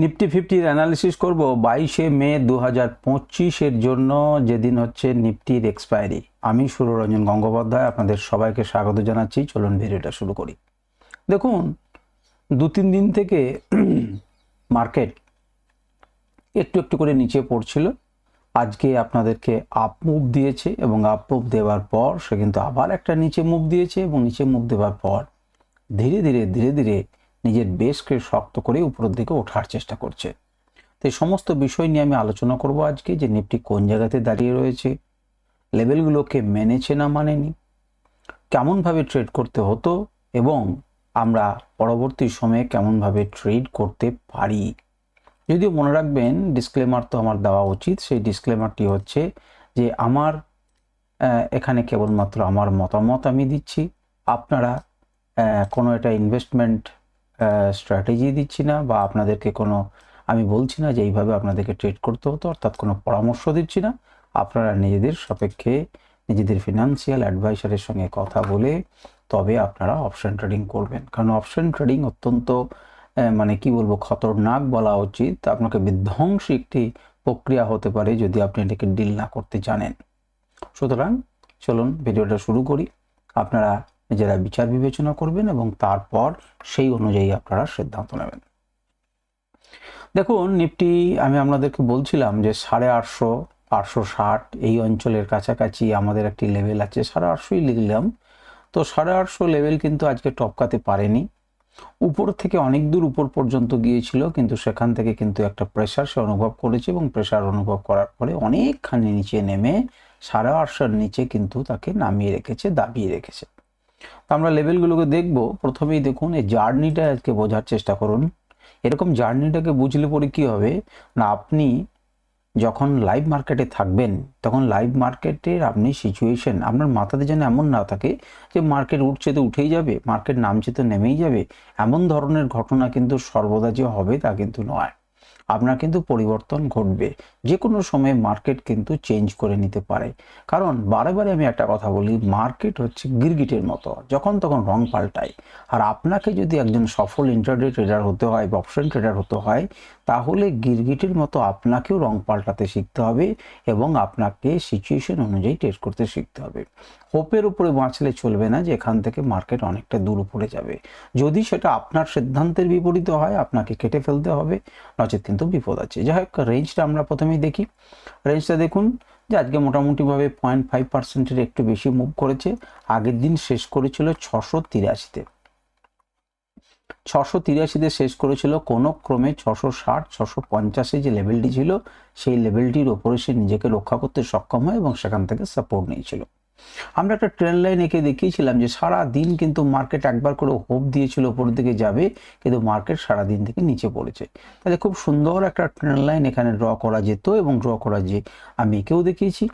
Nifty ফিফটির analysis করব। বাইশে মে দু হাজার পঁচিশের জন্য যেদিন হচ্ছে নিফটির এক্সপায়ারি আমি সুররঞ্জন গঙ্গোপাধ্যায়, আপনাদের সবাইকে স্বাগত জানাচ্ছি। চলুন ভিডিওটা শুরু করি। দেখুন দু তিন দিন থেকে মার্কেট একটু একটু করে নিচে পড়ছিল। আজকে আপনাদেরকে আপ মুভ দিয়েছে এবং আপ মুভ দেওয়ার পর সে কিন্তু আবার একটা নিচে মুভ দিয়েছে এবং নিচে মুভ দেওয়ার পর ধীরে ধীরে ধীরে ধীরে নিজের বেশকে শক্ত করে উপরের দিকে ওঠার চেষ্টা করছে। তো এই সমস্ত বিষয় নিয়ে আমি আলোচনা করব আজকে, যে নিফটি কোন জায়গাতে দাঁড়িয়ে রয়েছে লেভেলগুলোকে মেনেছে না মানেনি, কেমনভাবে ট্রেড করতে হতো, এবং আমরা পরবর্তী সময়ে কেমনভাবে ট্রেড করতে পারি। যদিও মনে রাখবেন ডিসক্লেমার তো আমার দেওয়া উচিত, সেই ডিসক্লেমারটি হচ্ছে যে আমার এখানে কেবলমাত্র আমার মতামত আমি দিচ্ছি। আপনারা কোনো এটা ইনভেস্টমেন্ট স্ট্র্যাটেজি দিচ্ছি না বা আপনাদেরকে কোনো, আমি বলছি না যে এইভাবে আপনাদেরকে ট্রেড করতে হতো, অর্থাৎ কোনো পরামর্শ দিচ্ছি না। আপনারা নিজেদের সাপেক্ষে নিজেদের ফিনান্সিয়াল অ্যাডভাইসারের সঙ্গে কথা বলে তবে আপনারা অপশন ট্রেডিং করবেন। কারণ অপশন ট্রেডিং অত্যন্ত মানে কি বলব, খতরনাক বলা উচিত। আপনাকে বিধ্বংসী একটি প্রক্রিয়া হতে পারে যদি আপনি এটাকে ডিল না করতে জানেন। সুতরাং চলুন ভিডিওটা শুরু করি। আপনারা নিজেরা বিচার বিবেচনা করবেন এবং তারপর সেই অনুযায়ী আপনারা সিদ্ধান্ত নেবেন। দেখুন, নিফটি, আমি আপনাদেরকে বলছিলাম যে সাড়ে আটশো আটশো ষাট এই অঞ্চলের কাছাকাছি আমাদের একটি লেভেল আছে, সাড়ে আটশোই লিখলাম। তো সাড়ে আটশো লেভেল কিন্তু আজকে টপকাতে পারেনি। উপর থেকে অনেক দূর উপর পর্যন্ত গিয়েছিল, কিন্তু সেখান থেকে কিন্তু একটা প্রেশার সে অনুভব করেছে এবং প্রেশার অনুভব করার পরে অনেকখানি নিচে নেমে সাড়ে আটশোর নিচে কিন্তু তাকে নামিয়ে রেখেছে, দাবিয়ে রেখেছে। তো আমরা লেভেলগুলোকে দেখব। প্রথমেই দেখুন, এই জার্নিটা আজকে বোঝার চেষ্টা করুন। এরকম জার্নিটাকে বুঝলে পরে কি হবে? না, আপনি যখন লাইভ মার্কেটে থাকবেন, তখন লাইভ মার্কেটের আপনি সিচুয়েশন আপনার মাথাতে যেন এমন না থাকে যে মার্কেট উঠছে তো উঠেই যাবে মার্কেট নামছে তো নেমেই যাবে। এমন ধরনের ঘটনা কিন্তু সর্বদা যে হবে তা কিন্তু নয়। আপনার কিন্তু পরিবর্তন ঘটবে। যে কোনো সময় মার্কেট কিন্তু চেঞ্জ করে নিতে পারে। কারণ বারে আমি একটা কথা বলি মার্কেট হচ্ছে গিরগিটের মতো, যখন তখন রং পাল্টায়। আর আপনাকে যদি একজন সফল ইন্টারডে ট্রেডার হতে হয় বা অপশন ট্রেডার হতে হয়, তাহলে গিরগিটের মতো আপনাকেও রং পাল্টাতে শিখতে হবে এবং আপনাকে সিচুয়েশন অনুযায়ী ট্রেড করতে শিখতে হবে। হোপের উপরে বাঁচলে চলবে না যে এখান থেকে মার্কেট অনেকটা দূর উপরে যাবে। যদি সেটা আপনার সিদ্ধান্তের বিপরীত হয়, আপনাকে কেটে ফেলতে হবে। নচেত কিন্তু বিপদ আছে। যাই হোক রেঞ্জটা আমরা প্রথমেই দেখি। রেঞ্জটা দেখুন যে আজকে মোটামুটিভাবে পয়েন্ট ফাইভ পার্সেন্টের একটু বেশি মুভ করেছে। আগের দিন শেষ করেছিল ছশো তিরাশিতে। ছশো তিরাশিতে শেষ করেছিল কোনো ক্রমে ছশো ষাট, ছশো পঞ্চাশে যে লেভেলটি ছিল, সেই লেভেলটির ওপরে সে নিজেকে রক্ষা করতে সক্ষম হয় এবং সেখান থেকে সাপোর্ট নিয়েছিল। আমরা একটা ট্রেন লাইন এঁকে দেখিয়েছিলাম যে সারা দিন কিন্তু মার্কেট একবার করে হোপ দিয়েছিল উপরের দিকে যাবে, কিন্তু মার্কেট সারা দিন থেকে নিচে পড়েছে। তাহলে খুব সুন্দর একটা ট্রেন লাইন এখানে ড্র করা যেত এবং ড্র করা যে আমি এঁকেও দেখিয়েছি।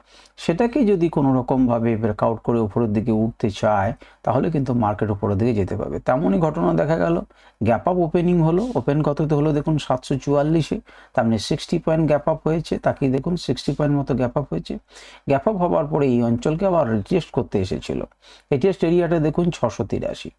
সেটাকে যদি কোনো রকমভাবে ব্রেকআউট করে উপরের দিকে উঠতে চায়, তাহলে কিন্তু মার্কেট উপরের দিকে যেতে পারবে। তেমনই ঘটনা দেখা গেল। গ্যাপ আপ ওপেনিং হলো। ওপেন কততে হলো দেখুন? সাতশো চুয়াল্লিশে। তার মানে সিক্সটি পয়েন্ট গ্যাপ আপ হয়েছে। তাকেই দেখুন সিক্সটি পয়েন্ট মতো গ্যাপ আপ হয়েছে। গ্যাপ আপ হওয়ার পরে এই অঞ্চলকে আবার রিটেস্ট করতে এসেছিল। টেস্ট এরিয়াটা দেখুন ছশো তিরাশি,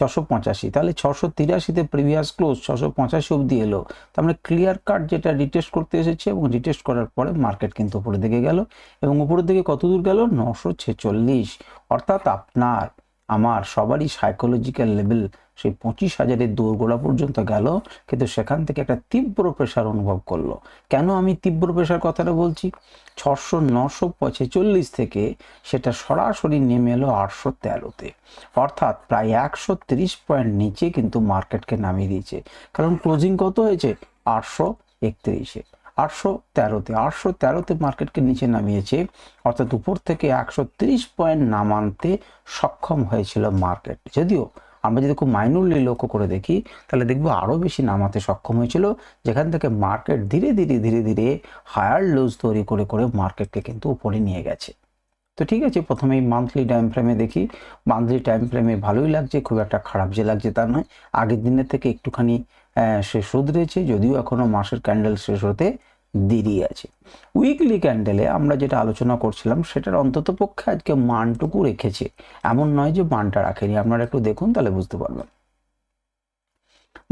ছশো পঁচাশি। তাহলে ছশো তিরাশিতে প্রিভিয়াস ক্লোজ ছশো পঁচাশি অবধি এলো। তার মানে ক্লিয়ার কাট যেটা রিটেস্ট করতে এসেছে এবং রিটেস্ট করার পরে মার্কেট কিন্তু উপরের দিকে গেল এবং উপরের দিকে কত দূর গেল? নশো ছেচল্লিশ। অর্থাৎ আপনার, আমার সবারই সাইকোলজিক্যাল লেভেল সেই পঁচিশ হাজারের দৌড়গোড়া পর্যন্ত গেল, কিন্তু সেখান থেকে একটা তীব্র প্রেশার অনুভব করল। কেন আমি তীব্র প্রেশার কথাটা বলছি? ছশো নশো ছেচল্লিশ থেকে সেটা সরাসরি নেমে এলো আটশো তেরোতে। অর্থাৎ প্রায় একশো তিরিশ পয়েন্ট নিচে কিন্তু মার্কেটকে নামিয়ে দিয়েছে। কারণ ক্লোজিং কত হয়েছে? আটশো একত্রিশে। আটশো তেরোতে। আটশো তেরোতে মার্কেটকে নিচে নামিয়েছে। অর্থাৎ উপর থেকে একশো তিরিশ পয়েন্ট নামানতে সক্ষম হয়েছিল মার্কেট। যদিও আমরা যদি খুব মাইনুরলি লক্ষ্য করে দেখি তাহলে দেখব আরও বেশি নামাতে সক্ষম হয়েছিল যেখান থেকে মার্কেট ধীরে ধীরে ধীরে ধীরে হায়ার লুজ তৈরি করে করে মার্কেটকে কিন্তু উপরে নিয়ে গেছে। তো ঠিক আছে প্রথমেই মান্থলি টাইম ফ্রেমে দেখি। মান্থলি টাইম ফ্রেমে ভালোই লাগছে খুব একটা খারাপ যে লাগছে তা নয়। আগের দিনের থেকে একটুখানি আহ, সে শুধরেছে যদিও এখনও মাসের ক্যান্ডেল শেষ হতে দেরি আছে। উইকলি ক্যান্ডেলে আমরা যেটা আলোচনা করছিলাম, সেটার অন্তত পক্ষে আজকে মানটুকু রেখেছে। এমন নয় যে মানটা রাখেনি। আপনারা একটু দেখুন, তাহলে বুঝতে পারবেন।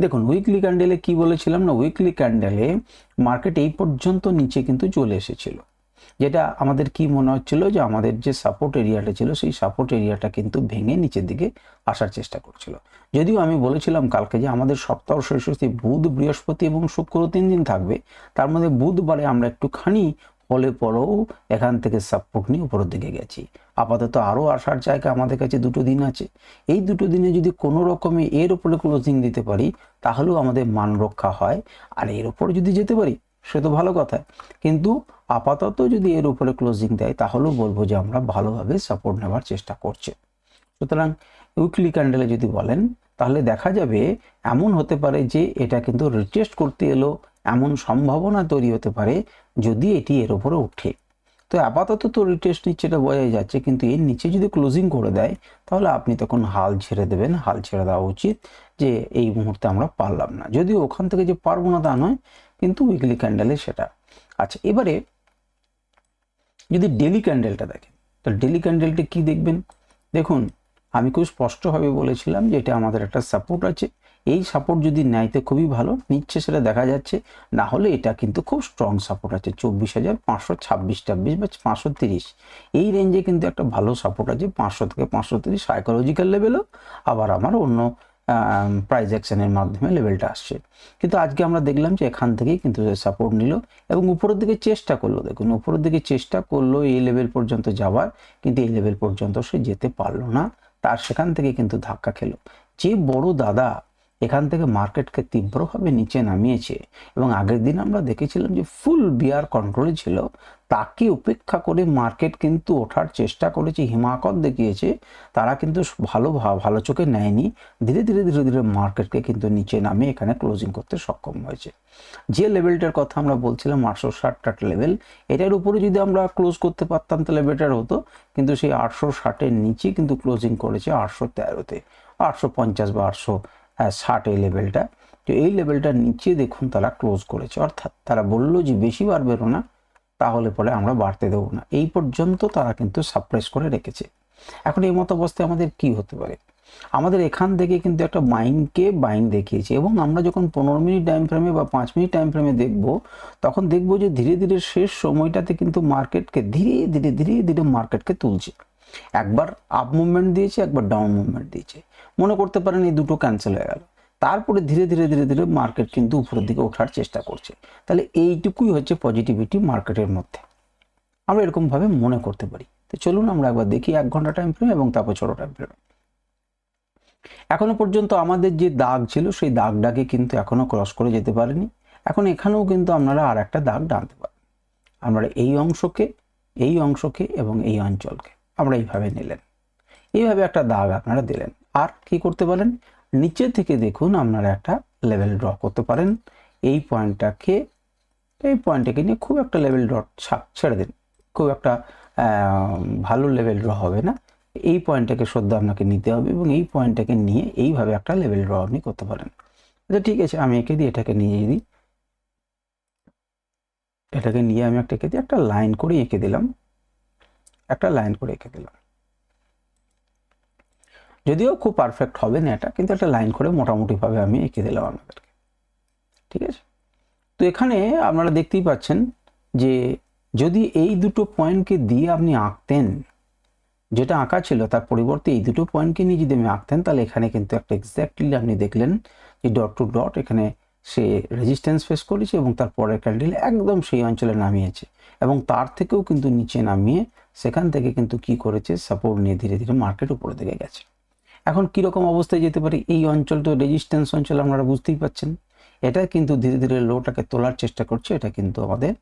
দেখুন উইকলি ক্যান্ডেলে কি বলেছিলাম না? উইকলি ক্যান্ডেলে মার্কেট এই পর্যন্ত নিচে কিন্তু চলে এসেছিল। যেটা আমাদের কি মনে হচ্ছিল যে আমাদের যে সাপোর্ট এরিয়াটা ছিল, সেই সাপোর্ট এরিয়াটা কিন্তু ভেঙে নিচের দিকে আসার চেষ্টা করছিল। যদিও আমি বলেছিলাম কালকে যে আমাদের সপ্তাহ শেষে বুধ, বৃহস্পতি এবং শুক্র তিন দিন থাকবে, তার মধ্যে বুধবারে আমরা একটুখানি হলে পরেও এখান থেকে সাপোর্ট নিয়ে উপরের দিকে গেছি। আপাতত আরও আসার জায়গা আমাদের কাছে দুটো দিন আছে। এই দুটো দিনে যদি কোনো রকমে এর উপরে ক্লোজিং দিতে পারি, তাহলেও আমাদের মান রক্ষা হয়। আর এর উপরে যদি যেতে পারি সে তো ভালো কথা। কিন্তু আপাতত যদি এর উপরে ক্লোজিং দেয়, তাহলেও বলব যে আমরা ভালোভাবে সাপোর্ট নেওয়ার চেষ্টা করছে। সুতরাং উইকলি ক্যান্ডেলে যদি বলেন, তাহলে দেখা যাবে এমন হতে পারে যে এটা কিন্তু রিটেস্ট করতে এলো, এমন সম্ভাবনা তৈরি হতে পারে যদি এটি এর উপরে ওঠে। তো আপাতত তো রিটেস্ট নিচ্ছে এটা বোঝাই যাচ্ছে, কিন্তু এর নিচে যদি ক্লোজিং করে দেয়, তাহলে আপনি তখন হাল ছেড়ে দেবেন, হাল ছেড়ে দেওয়া উচিত যে এই মুহূর্তে আমরা পারলাম না। যদিও ওখান থেকে যে পারব না তা নয় কিন্তু উইকলি ক্যান্ডেলে সেটা। আচ্ছা এবারে যদি ডেলি ক্যান্ডেলটা দেখেন, তো ডেলি ক্যান্ডেলটা কি দেখবেন? দেখুন, আমি খুব স্পষ্টভাবে বলেছিলাম যে এটা আমাদের একটা সাপোর্ট আছে। এই সাপোর্ট যদি নেয় তো খুবই ভালো, নিচ্ছে সেটা দেখা যাচ্ছে, না হলে এটা কিন্তু খুব স্ট্রং সাপোর্ট আছে, চব্বিশ হাজার পাঁচশো ছাব্বিশ টাব্বিশ বা পাঁচশো তিরিশ। এই রেঞ্জে কিন্তু একটা ভালো সাপোর্ট আছে, পাঁচশো থেকে পাঁচশো তিরিশ সাইকোলজিক্যাল লেভেলও আবার আমার অন্য প্রাইজ অ্যাকশনের মাধ্যমে লেভেলটা আসছে। কিন্তু আজকে আমরা দেখলাম যে এখান থেকেই কিন্তু সাপোর্ট নিল এবং উপরের দিকে চেষ্টা করল। দেখুন, উপরের দিকে চেষ্টা করল এই লেভেল পর্যন্ত যাওয়ার, কিন্তু এই লেভেল পর্যন্ত সে যেতে পারল না। তার সেখান থেকে কিন্তু ধাক্কা খেলো। যে বড় দাদা এখান থেকে মার্কেটকে তীব্রভাবে নিচে নামিয়েছে এবং আগের দিন আমরা দেখেছিলাম যে ফুল বিয়ার কন্ট্রোলে ছিল তাকে উপেক্ষা করে মার্কেট কিন্তু ওঠার চেষ্টা করেছে হিমাকত দেখিয়েছে, তারা কিন্তু ভালো ভালো চোখে নেয়নি। ধীরে ধীরে ধীরে ধীরে মার্কেটকে কিন্তু নিচে নামে এখানে ক্লোজিং করতে সক্ষম হয়েছে। যে লেভেলটার কথা আমরা বলছিলাম, আটশো ষাটটা লেভেল এটার উপরে যদি আমরা ক্লোজ করতে পারতাম, তাহলে বেটার হতো। কিন্তু সেই আটশো ষাটের নিচে কিন্তু ক্লোজিং করেছে আটশো তেরোতে, আটশো পঞ্চাশ বা আটশো ষাট এই লেভেলটা তো এই লেভেলটার নিচে দেখুন তারা ক্লোজ করেছে। অর্থাৎ তারা বলল যে বেশি বাড়বেও না তাহলে পরে আমরা বাড়তে দেবো না। এই পর্যন্ত তারা কিন্তু সাপ্রেস করে রেখেছে। এখন এই মতো অবস্থায় আমাদের কি হতে পারে? আমাদের এখান থেকে কিন্তু একটা মাইন্ডকে বাইং দেখিয়েছে এবং আমরা যখন পনেরো মিনিট টাইম ফ্রেমে বা পাঁচ মিনিট টাইম ফ্রেমে দেখব, তখন দেখব যে ধীরে ধীরে শেষ সময়টাতে কিন্তু মার্কেটকে ধীরে ধীরে ধীরে ধীরে মার্কেটকে তুলছে। একবার আপ মুভমেন্ট দিয়েছে, একবার ডাউন মুভমেন্ট দিয়েছে। মনে করতে পারেন এই দুটো ক্যান্সেল হয়ে গেল। তারপরে ধীরে ধীরে ধীরে ধীরে মার্কেট কিন্তু উপরের দিকে ওঠার চেষ্টা করছে। তাহলে এইটুকুই হচ্ছে পজিটিভিটি মার্কেটের মধ্যে। আমরা এরকমভাবে মনে করতে পারি। তো চলুন আমরা একবার দেখি এক ঘণ্টা টাইম ফ্রেম এবং তারপর ছোটো টাইম ফ্রেম এখনও পর্যন্ত আমাদের যে দাগ ছিল, সেই দাগটাকে কিন্তু এখনও ক্রস করে যেতে পারেনি। এখন এখানেও কিন্তু আপনারা আর একটা দাগ টানতে পারেন। আমরা এই অংশকে এই অংশকে এবং এই অঞ্চলকে, আমরা এইভাবে নিলেন। এইভাবে একটা দাগ আপনারা দিলেন। আর কি করতে পারেন? নিচে থেকে দেখুন আপনারা একটা লেভেল ড্র করতে পারেন। এই পয়েন্টটাকে এই পয়েন্টটাকে নিয়ে খুব একটা লেভেল ড্র ছেড়ে দিন। খুব একটা ভালো লেভেল ড্র হবে না। এই পয়েন্টটাকে সদ্য আপনাকে নিতে হবে এবং এই পয়েন্টটাকে নিয়ে এইভাবে একটা লেভেল ড্র আপনি করতে পারেন। আচ্ছা ঠিক আছে, আমি এঁকে দিই এটাকে নিয়ে দিই। এটাকে নিয়ে আমি একটা এঁকে দিই একটা লাইন করে এঁকে দিলাম। একটা লাইন করে এঁকে দিলাম। যদিও খুব পারফেক্ট হবে না এটা কিন্তু একটা লাইন করে মোটামুটিভাবে আমি এঁকে দিলাম আপনাদেরকে। ঠিক আছে? তো এখানে আপনারা দেখতেই পাচ্ছেন যে যদি এই দুটো পয়েন্টকে দিয়ে আপনি আঁকতেন, যেটা আঁকা ছিল, তার পরিবর্তে এই দুটো পয়েন্টকে নিয়ে যদি আমি আঁকতেন, তাহলে এখানে কিন্তু একটা এক্স্যাক্টলি আপনি দেখলেন যে ডট টু ডট এখানে সে রেজিস্ট্যান্স ফেস করেছে এবং তার পরের ক্যান্ডেল একদম সেই অঞ্চলে নামিয়েছে এবং তার থেকেও কিন্তু নিচে নামিয়ে সেখান থেকে কিন্তু কি করেছে সাপোর্ট নিয়ে ধীরে ধীরে মার্কেট উপরে দিকে গেছে। এখন কীরকম অবস্থায় যেতে পারে এই অঞ্চলটা রেজিস্ট্যান্স অঞ্চল আপনারা বুঝতেই পাচ্ছেন। এটা কিন্তু ধীরে ধীরে লোটাকে তোলার চেষ্টা করছে, এটা কিন্তু আমাদের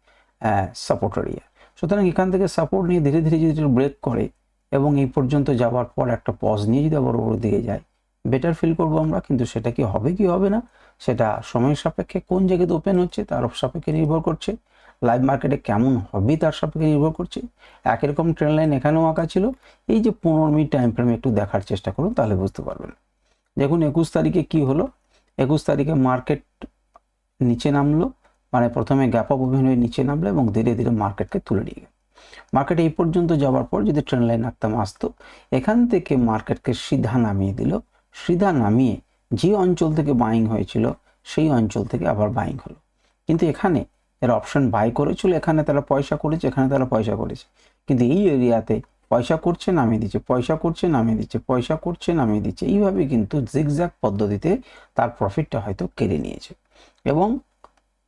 সাপোর্ট এরিয়া সুতরাং এখান থেকে সাপোর্ট নিয়ে ধীরে ধীরে যদি ব্রেক করে এবং এই পর্যন্ত যাওয়ার পর একটা পজ নিয়ে যদি আবার ওপর দিকে যায় বেটার ফিল করব আমরা, কিন্তু সেটা কি হবে কি হবে না, সেটা সময়ের সাপেক্ষে কোন জায়গাতে ওপেন হচ্ছে তার সাপেক্ষে নির্ভর করছে। লাইভ মার্কেটে কেমন হবে তার সাপেক্ষে নির্ভর করছে। একই রকম ট্রেন লাইন এখানেও আঁকা ছিল। এই যে পনেরো মিনিট টাইম ফ্রেমে একটু দেখার চেষ্টা করুন, তাহলে বুঝতে পারবেন। দেখুন, একুশ তারিখে কি হলো? একুশ তারিখে মার্কেট নিচে নামলো মানে প্রথমে গ্যাপ অফ ওপেন হয়ে নিচে নামলো এবং ধীরে ধীরে মার্কেটকে তুলে নিয়ে গেল। মার্কেট এই পর্যন্ত যাওয়ার পর যদি ট্রেন লাইন আঁকতাম আসতো, এখান থেকে মার্কেটকে সিধা নামিয়ে দিল। সিধা নামিয়ে যে অঞ্চল থেকে বাইং হয়েছিল, সেই অঞ্চল থেকে আবার বাইং হলো। কিন্তু এখানে এরা অপশন বাই করেছিল, এখানে তারা পয়সা করেছে, এখানে তারা পয়সা করেছে। কিন্তু এই এরিয়াতে পয়সা করছে, নামিয়ে দিচ্ছে, পয়সা করছে, নামিয়ে দিচ্ছে, পয়সা করছে, নামিয়ে দিচ্ছে। এইভাবে কিন্তু জিগজ্যাগ পদ্ধতিতে তার প্রফিটটা হয়তো কেড়ে নিয়েছে। এবং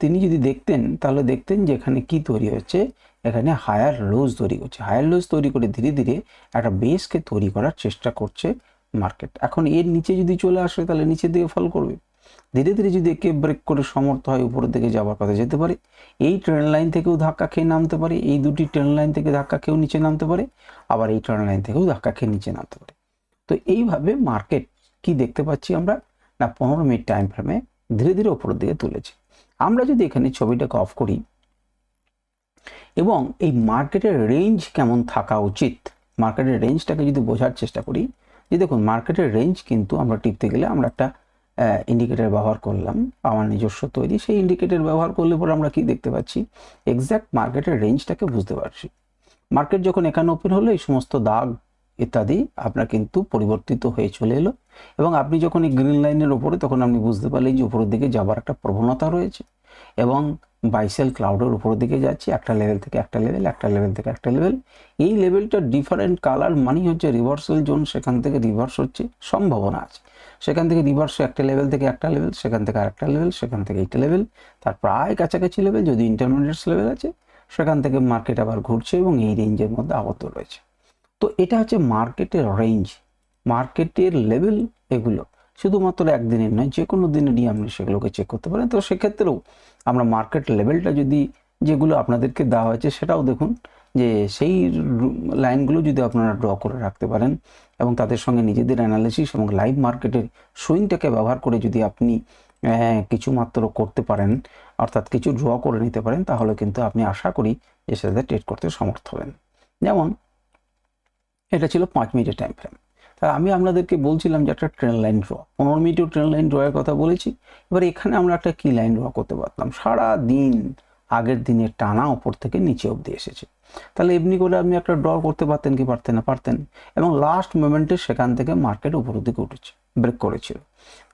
তিনি যদি দেখতেন, তাহলে দেখতেন যে এখানে কি তৈরি হচ্ছে? এখানে হায়ার লোজ তৈরি করছে। হায়ার লোজ তৈরি করে ধীরে ধীরে একটা বেসকে তৈরি করার চেষ্টা করছে মার্কেট এখন এর নিচে যদি চলে আসে, তাহলে নিচের দিকে ফল করবে। ধীরে ধীরে যদি একে ব্রেক করে সমর্থ হয় উপরের দিকে যাওয়ার কথা যেতে পারে। এই ট্রেন লাইন থেকেও ধাক্কা খেয়ে নামতে পারে। এই দুটি ট্রেন লাইন থেকে ধাক্কা খেয়েও নিচে নামতে পারে। আবার এই ট্রেন লাইন থেকেও ধাক্কা খেয়ে নিচে নামতে পারে। তো এইভাবে মার্কেট কি দেখতে পাচ্ছি আমরা? না, পনেরো মিনিট টাইম ফ্রেমে ধীরে ধীরে উপরের দিকে তুলেছে। আমরা যদি এখানে ছবিটাকে অফ করি এবং এই মার্কেটের রেঞ্জ কেমন থাকা উচিত? মার্কেটের রেঞ্জটাকে যদি বোঝার চেষ্টা করি, যে দেখুন মার্কেটের রেঞ্জ কিন্তু আমরা টিপতে গেলে আমরা একটা ইন্ডিকেটর ব্যবহার করলাম, আমার নিজস্ব তৈরি, সেই ইন্ডিকেটর ব্যবহার করলে পরে আমরা কি দেখতে পাচ্ছি? এক্স্যাক্ট মার্কেটের রেঞ্জটাকে বুঝতে পারছি। মার্কেট যখন এখানে ওপেন হলো, এই সমস্ত দাগ ইত্যাদি আপনার কিন্তু পরিবর্তিত হয়ে চলে এলো এবং আপনি যখন এই গ্রিন লাইনের ওপরে তখন আপনি বুঝতে পারলেন যে উপরের দিকে যাবার একটা প্রবণতা রয়েছে এবং বাইসেল ক্লাউডের উপরের দিকে যাচ্ছে, একটা লেভেল থেকে একটা লেভেল একটা লেভেল থেকে একটা লেভেল এই লেভেলটা ডিফারেন্ট কালার মানি হচ্ছে রিভার্সাল জোন সেখান থেকে রিভার্স হচ্ছে, সম্ভাবনা আছে। সেখান থেকে রিভার্স একটা লেভেল থেকে একটা লেভেল সেখান থেকে আরেকটা লেভেল সেখান থেকে এইটা লেভেল তার প্রায় কাছাকাছি লেভেল যদি ইন্টারমিডিয়েটস লেভেল আছে, সেখান থেকে মার্কেট আবার ঘুরছে এবং এই রেঞ্জের মধ্যে আবদ্ধ রয়েছে। তো এটা হচ্ছে মার্কেটের রেঞ্জ মার্কেটের লেভেল এগুলো। শুধুমাত্র একদিনের নয় যে কোনো দিনেরই আপনি সেগুলোকে চেক করতে পারেন। তো সেক্ষেত্রেও আমরা মার্কেট লেভেলটা যদি যেগুলো আপনাদেরকে দেওয়া হয়েছে, সেটাও দেখুন। যে সেই লাইনগুলো যদি আপনারা ড্র করে রাখতে পারেন এবং তাদের সঙ্গে নিজেদের অ্যানালিসিস এবং লাইভ মার্কেটের সুইংটাকে ব্যবহার করে যদি আপনি কিছু মাত্র করতে পারেন, অর্থাৎ কিছু ড্র করে নিতে পারেন, তাহলে কিন্তু আপনি আশা করি যে সেটাতে ট্রেড করতে সমর্থ হবেন। যেমন, এটা ছিল পাঁচ মিনিটের টাইম ফ্রেম তা আমি আপনাদেরকে বলছিলাম যে একটা ট্রেন লাইন ড্র পনেরো মিনিটেও ট্রেন লাইন ড্রয়ের কথা বলেছি। এবার এখানে আমরা একটা কি লাইন ড্র করতে পারতাম? সারা দিন আগের দিনের টানা ওপর থেকে নিচে অবধি এসেছে। তাহলে এমনি করে আপনি একটা ড্র করতে পারতেন কি পারতেন না? পারতেন। এবং লাস্ট মোমেন্টে সেখান থেকে মার্কেট উপরের দিকে উঠেছে ব্রেক করেছিল।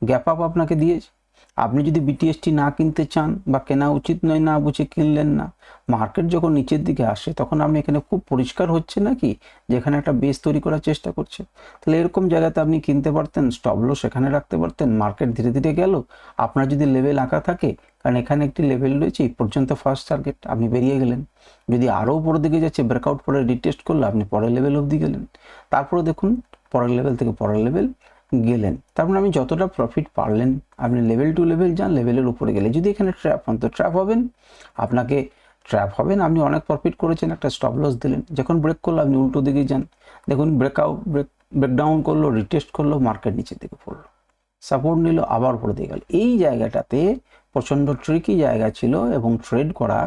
গ্যাপ আপ আপনাকে দিয়েছে। আপনি যদি বিটিএসটি না কিনতে চান বা কেনা উচিত নয়, না বুঝে কিনলেন না মার্কেট যখন নিচের দিকে আসে, তখন আপনি এখানে খুব পরিষ্কার হচ্ছে নাকি যেখানে একটা বেস তৈরি করার চেষ্টা করছে। তাহলে এরকম জায়গাতে আপনি কিনতে পারতেন স্টপলো সেখানে রাখতে পারতেন মার্কেট ধীরে ধীরে গেল। আপনার যদি লেভেল আঁকা থাকে, কারণ এখানে একটি লেভেল রয়েছে, এই পর্যন্ত ফার্স্ট টার্গেট আপনি বেরিয়ে গেলেন। যদি আরও উপরের দিকে যাচ্ছে ব্রেকআউট পরে রিটেস্ট করলে আপনি পরের লেভেল অবধি গেলেন। তারপরে দেখুন, পরের লেভেল থেকে পরের লেভেল গেলেন। তারপরে মানে আপনি যতটা প্রফিট পারলেন, আপনি লেভেল টু লেভেল যান লেভেলের উপরে গেলে যদি এখানে ট্র্যাপ হন, তো ট্র্যাপ হবেন। আপনাকে ট্র্যাপ হবেন, আপনি অনেক প্রফিট করেছেন, একটা স্টপ লস দিলেন। যখন ব্রেক করল, আপনি উল্টো দিকে যান। দেখুন ব্রেকআউট ব্রেক ব্রেকডাউন করল রিটেস্ট করল মার্কেট নিচের দিকে পড়ল। সাপোর্ট নিল, আবার উপরে দিয়ে গেল। এই জায়গাটাতে প্রচণ্ড ট্রিকি জায়গা ছিল এবং ট্রেড করা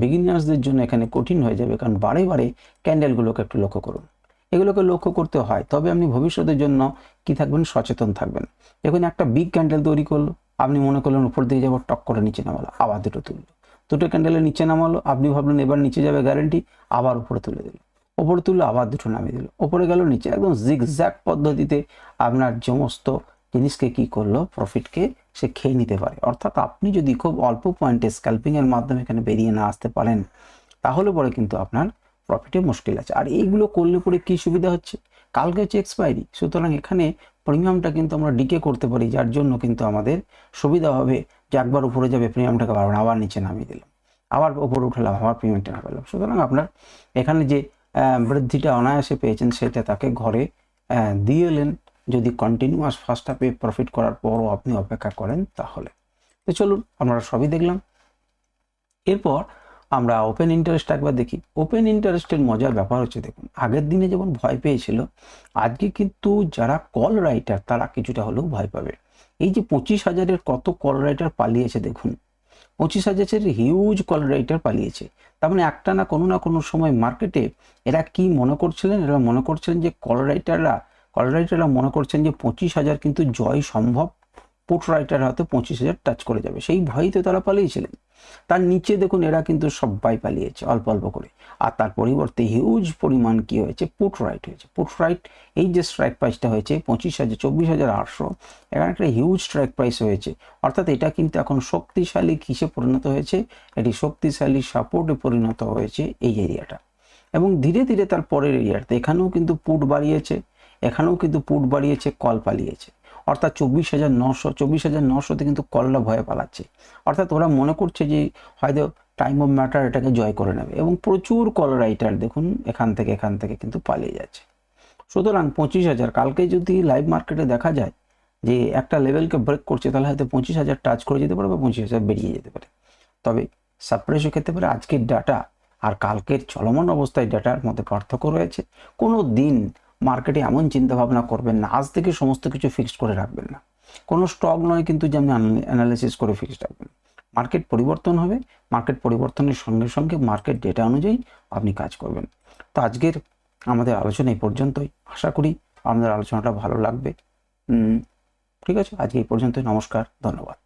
বিগিনার্সদের জন্য এখানে কঠিন হয়ে যাবে। কারণ বারে বারে ক্যান্ডেলগুলোকে একটু লক্ষ্য করুন। এগুলোকে লক্ষ্য করতে হয়। তবে আপনি ভবিষ্যতের জন্য কি থাকবেন? সচেতন থাকবেন। দেখুন, একটা বিগ ক্যান্ডেল তৈরি করল, আপনি মনে করলেন উপর দিকে যাব, টক করে নিচে নামালো, আবার দুটো তুললো। দুটো ক্যান্ডেলের নিচে নামালো, আপনি ভাবলেন এবার নিচে যাবে গ্যারেন্টি আবার উপরে তুলে দিল। ওপরে তুললো, আবার দুটো নামিয়ে দিল। ওপরে গেল, নিচে একদম জিগজ্যাক পদ্ধতিতে আপনার সমস্ত জিনিসকে কি করল প্রফিটকে সে খেয়ে নিতে পারে। অর্থাৎ আপনি যদি খুব অল্প পয়েন্টে স্ক্যাল্পিংয়ের মাধ্যমে এখানে বেরিয়ে না আসতে পারেন, তাহলে পরে কিন্তু আপনার প্রফিটে মুশকিল আছে। আর এইগুলো করলে পরে কি সুবিধা হচ্ছে? কালকে হচ্ছে এক্সপায়ারি সুতরাং এখানে প্রিমিয়ামটা কিন্তু আমরা ডিকে করতে পারি, যার জন্য কিন্তু আমাদের সুবিধা হবে যে একবার উপরে যাবে প্রিমিয়ামটাকে বাড়াবো আবার নিচে নামিয়ে দিলাম। আবার উপরে উঠালাম, আবার প্রিমিয়ামটা না পেলাম। সুতরাং আপনার এখানে যে বৃদ্ধিটা অনায়াসে পেয়েছেন, সেটা তাকে ঘরে দিয়ে এলেন। যদি কন্টিনিউয়াস ফার্স্ট হাফে প্রফিট করার পরও আপনি অপেক্ষা করেন, তাহলে। তো চলুন, আমরা সবই দেখলাম। এরপর আমরা ওপেন ইন্টারেস্ট একবার দেখি। ওপেন ইন্টারেস্টের মজার ব্যাপার হচ্ছে দেখুন, আগের দিনে যেমন ভয় পেয়েছিল, আজকে কিন্তু যারা কল রাইটার তারা কিছুটা হলেও ভয় পাবে। এই যে পঁচিশ হাজারের কত কল রাইটার পালিয়েছে দেখুন, পঁচিশ হাজারের হিউজ কল রাইটার পালিয়েছে, তার মানে একটা না কোনো না কোনো সময় মার্কেটে এরা কি মনে করছিলেন? এরা মনে করছিলেন যে কল রাইটাররা কল রাইটাররা মনে করছেন যে পঁচিশ হাজার কিন্তু জয় সম্ভব পুট রাইটার হয়তো পঁচিশ হাজার টাচ করে যাবে। সেই ভয়ই তো তারা পালিয়েছিলেন। তার নিচে দেখুন এরা কিন্তু সবাই পালিয়েছে, অল্প অল্প করে। আর তার পরিবর্তে হিউজ পরিমাণ কি হয়েছে? পুট রাইট হয়েছে। পুট রাইট এই যে স্ট্রাইক প্রাইসটা হয়েছে, পঁচিশ হাজার, চব্বিশ হাজার আটশো, এখানে একটা হিউজ স্ট্রাইক প্রাইস হয়েছে। অর্থাৎ এটা কিন্তু এখন শক্তিশালী কিসে পরিণত হয়েছে? এটি শক্তিশালী সাপোর্টে পরিণত হয়েছে এই এরিয়াটা এবং ধীরে ধীরে তার পরের এরিয়াতে এখানেও কিন্তু পুট বাড়িয়েছে, এখানেও কিন্তু পুট বাড়িয়েছে কল পালিয়েছে। অর্থাৎ চব্বিশ হাজার নশো, চব্বিশ হাজার নশোতে কিন্তু কলটা ভয়ে পালাচ্ছে। অর্থাৎ ওরা মনে করছে যে হয়তো টাইম অফ ম্যাটার এটাকে জয় করে নেবে এবং প্রচুর কল রাইটার দেখুন এখান থেকে এখান থেকে কিন্তু পালিয়ে যাচ্ছে। সুতরাং পঁচিশ হাজার, কালকে যদি লাইভ মার্কেটে দেখা যায় যে একটা লেভেলকে ব্রেক করছে, তাহলে হয়তো পঁচিশ হাজার টাচ করে যেতে পারে বা পঁচিশ হাজার বেরিয়ে যেতে পারে। তবে সারপ্রাইজও খেতে পারে আজকের ডাটা আর কালকের চলমান অবস্থায় ডাটার মধ্যে পার্থক্য রয়েছে। কোনো দিন মার্কেটে এমন চিন্তা ভাবনা করবেন না, আজ থেকে সমস্ত কিছু ফিক্সড করে রাখবেন না। কোনো স্টক নয় কিন্তু যে আপনি অ্যানালিসিস করে ফিক্সড রাখবেন। মার্কেট পরিবর্তন হবে মার্কেট পরিবর্তনের সঙ্গে সঙ্গে মার্কেট ডেটা অনুযায়ী আপনি কাজ করবেন। তো আজকের আমাদের আলোচনা এই পর্যন্তই। আশা করি আপনাদের আলোচনাটা ভালো লাগবে। ঠিক আছে? আজকে এই পর্যন্তই। নমস্কার, ধন্যবাদ।